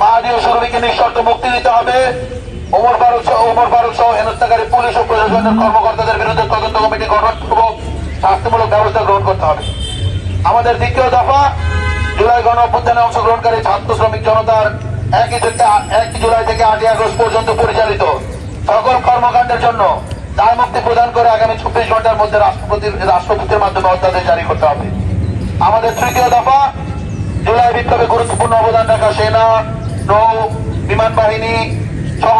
মাহাদি ও সুরভিকে নিঃশর্ত মুক্তি দিতে হবে। ওমর ফারুক সহ ওমর ফারুক সহ হেনস্থাকারী পুলিশ ও প্রশাসনের কর্মকর্তাদের বিরুদ্ধে তদন্ত কমিটি গঠনপূর্বক শাস্তিমূলক ব্যবস্থা গ্রহণ করতে হবে। আমাদের দ্বিতীয় দফা, জুলাই গণ অভ্যুত্থানে অংশগ্রহণকারী ছাত্র শ্রমিক জনতার একই থেকে এক জুলাই থেকে আটই আগস্ট পর্যন্ত পরিচালিত। সকল কর্মকাণ্ডের জন্য দায় মুক্তি প্রদান করে আগামী চব্বিশ ঘণ্টার মধ্যে রাষ্ট্রপতির রাষ্ট্রপতির মাধ্যমে অধ্যাদেশ জারি করতে হবে। আমাদের তৃতীয় দফা, জুলাই বিপ্লবে গুরুত্বপূর্ণ অবদান রাখা সেনা নৌ বিমান বাহিনী সহ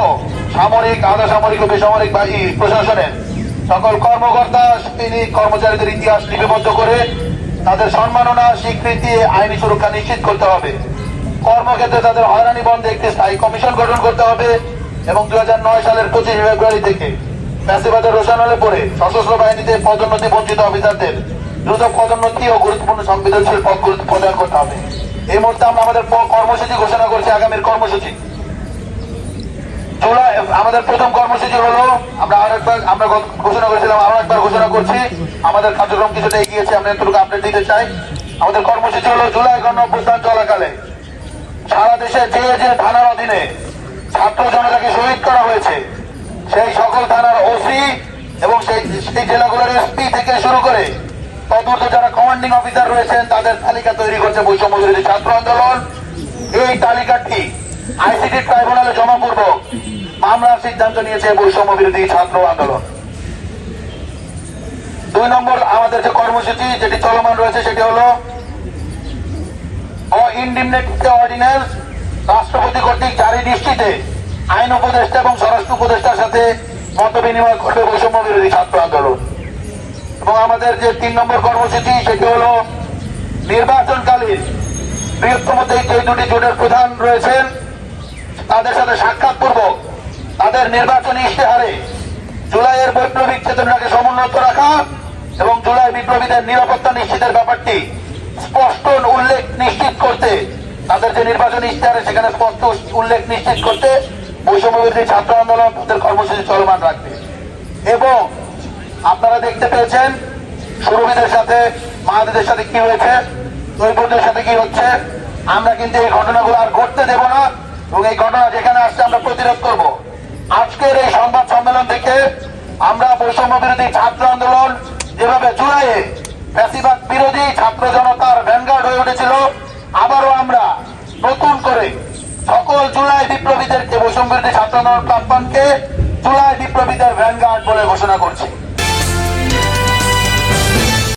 সামরিক আধা সামরিক ও বেসামরিক প্রশাসনের সকল কর্মকর্তা তিনি কর্মচারীদের ইতিহাস লিপিবদ্ধ করে তাদের সম্মাননা, স্বীকৃতি, আইনি সুরক্ষা নিশ্চিত করতে হবে। কর্মক্ষেত্রে তাদের হয়রানি বন্ধে একটি স্থায়ী কমিশন গঠন করতে হবে এবং দুই হাজার নয় সালের পঁচিশে ফেব্রুয়ারি থেকে প্যাসিবাদের রোশানলে পরে সশস্ত্র বাহিনীতে পদোন্নতি বঞ্চিত অফিসারদের দ্রুত পদোন্নতি ও গুরুত্বপূর্ণ সংবেদনশীল পদগুলো প্রদান করতে হবে। এই মুহূর্তে আমরা আমাদের কর্মসূচি ঘোষণা করছি আগামীর কর্মসূচি। জুলাই, আমাদের প্রথম কর্মসূচি হলো, আমরা আরেকবার, আমরা ঘোষণা করেছিলাম, আরও একবার ঘোষণা করছি। আমাদের কার্যক্রম কিছুটা এগিয়েছে আমরা একটু আপডেট দিতে চাই। আমাদের কর্মসূচি হলো জুলাই গণ অভ্যুত্থান চলাকালে। সারা দেশে যে যে থানার অধীনে ছাত্র জনতাকে শহীদ করা হয়েছে, সেই সকল থানার ওসি এবং সেই জেলাগুলোর এসপি থেকে শুরু করে তদূর্ত যারা কমান্ডিং অফিসার রয়েছেন, তাদের তালিকা তৈরি করছে বৈষম্য বিরোধী ছাত্র আন্দোলন। এই তালিকাটি আইসিটি ট্রাইব্যুনালে জমাপূর্বক মামলার সিদ্ধান্ত নিয়েছে বৈষম্য বিরোধী ছাত্র আন্দোলন। দুই নম্বর আমাদের যে কর্মসূচি, যেটি চলমান রয়েছে, সেটি হলো ও ইন্ডিমনিটি অর্ডিন্যান্স। রাষ্ট্রপতি কর্তৃক জারি দৃষ্টিতে আইন উপদেষ্টা এবং স্বরাষ্ট্র উপদেষ্টার সাথে মত বিনিময় করবে বৈষম্য বিরোধী ছাত্র আন্দোলন। এবং আমাদের যে তিন নম্বর কর্মসূচি সেটি হলো নির্বাচনকালীন বৃহত্তম যে দুটি জোটের প্রধান রয়েছেন, তাদের সাথে সাক্ষাৎ পূর্বক তাদের নির্বাচনী ইশতেহারে জুলাইয়ের বৈপ্লবিক চেতনাকে সমুন্নত রাখা এবং জুলাই বিপ্লবীদের নিরাপত্তা নিশ্চিতের ব্যাপারটি স্পষ্ট উল্লেখ নিশ্চিত করতে, তাদের যে নির্বাচনী ইশতেহারে সেখানে স্পষ্ট উল্লেখ নিশ্চিত করতে বৈষম্যবিরোধী ছাত্র আন্দোলন তাদের কর্মসূচি চলমান রাখবে। এবং আপনারা দেখতে পেয়েছেন, সুরভিদের সাথে, মাহাদিদের সাথে কি হয়েছে তৈবদের সাথে কি হচ্ছে, আমরা কিন্তু এই ঘটনাগুলো আর ঘটতে দেব না, এবং এই ঘটনা যেখানে আসছে আমরা প্রতিরোধ করব। আজকের এই সংবাদ সম্মেলন থেকে আমরা বৈষম্য বিরোধী ছাত্র আন্দোলন যেভাবে জুলাইয়ে ফ্যাসিবাদ বিরোধী ছাত্র জনতার ভ্যানগার্ড হয়ে উঠেছিল, আবারও আমরা নতুন করে সকল জুলাই বিপ্লবীদেরকে, বৈষম্য বিরোধী ছাত্র আন্দোলন প্ল্যাটফর্মকে জুলাই বিপ্লবীদের ভ্যানগার্ড বলে ঘোষণা করছি।